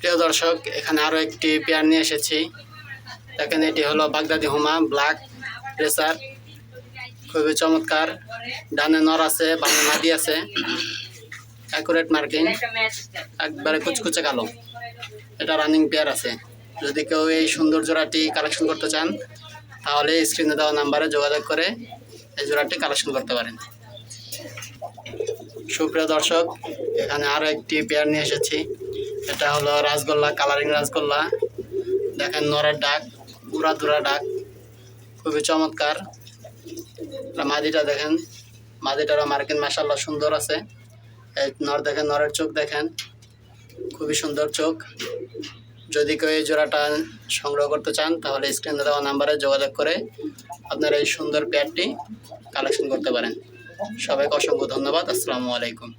প্রিয় দর্শক, এখানে আরও একটি পেয়ার নিয়ে এসেছি। দেখেন, এটি হলো বাগদাদি হুমা ব্ল্যাক রেসার খুবই চমৎকার। ডানে নর আছে, বামে মাদি আছে। অ্যাকুরেট মার্কিং একবারে কুচকুচে কালো। এটা রানিং পেয়ার আছে। যদি কেউ এই সুন্দর জোড়াটি কালেকশন করতে চান, তাহলে স্ক্রিনে দেওয়া নাম্বারে যোগাযোগ করে এই জোড়াটি কালেকশন করতে পারেন। সুপ্রিয় দর্শক, এখানে আরও একটি পেয়ার নিয়ে এসেছি। এটা হলো রাসগোল্লা কালারিং রাসগোল্লা। দেখেন নরের ডাক উড়া দুরা ডাক, খুবই চমৎকার। মাদিটা দেখেন, মাদিটারও মার্কিন মাসাল্লাহ সুন্দর আছে। এই নর দেখেন, নরের চোখ দেখেন, খুবই সুন্দর চোখ। যদি কেউ এই জোড়াটা সংগ্রহ করতে চান, তাহলে স্ক্রিনে দেওয়া নাম্বারে যোগাযোগ করে আপনারা এই সুন্দর প্যাডটি কালেকশন করতে পারেন। সবাইকে অসংখ্য ধন্যবাদ, আসসালামু আলাইকুম।